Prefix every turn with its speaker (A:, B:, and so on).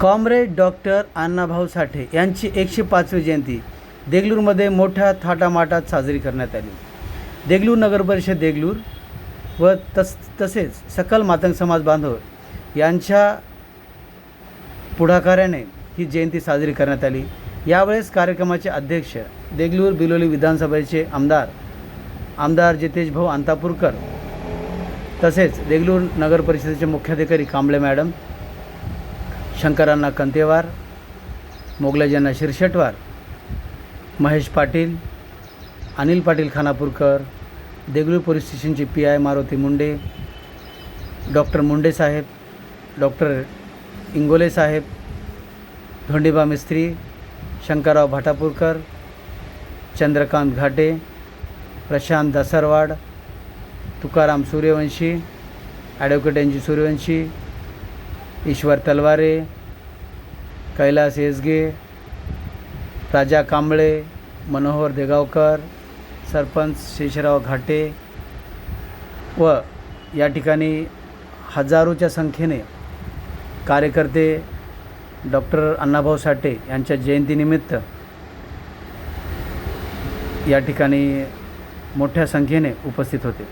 A: Comrade doctor Annabhau Sathe यांची एकशे पाचवी जयंती देगलूरमध्ये मोठ्या थाटामाटात साजरी करण्यात आली. देगलूर नगर परिषद देगलूर व तस तसेच सकल मातंग समाज बांधव यांच्या पुढाकाराने ही जयंती साजरी करण्यात आली. यावेळेस कार्यक्रमाचे अध्यक्ष देगलूर बिलोली विधानसभेचे आमदार आमदार जितेश भाऊ अंतापूरकर तसेच देगलूर नगर परिषदेचे मुख्याधिकारी कांबळे मॅडम शंकरांना कंतेवार मोगलाजींना शिरशेटवार महेश पाटील अनिल पाटील खानापूरकर देगलूर पोलीस स्टेशनचे P I Maruti Munde doctor Munde Saheb doctor Ingole Saheb Dhondiba Mistry Shankarrao Bhatapurkar Chandrakant Ghate Prashant Dasarwad Tukaram Suryavanshi advocate N G Suryavanshi Ishwar Talware Kailas Yesge Raja Kamble Manohar Degaonkar sarpanch Sheshrao Ghate व या ठिकाणी हजारोच्या संख्येने कार्यकर्ते doctor Annabhau Sathe यांच्या जयंतीनिमित्त या ठिकाणी मोठ्या संख्येने उपस्थित होते.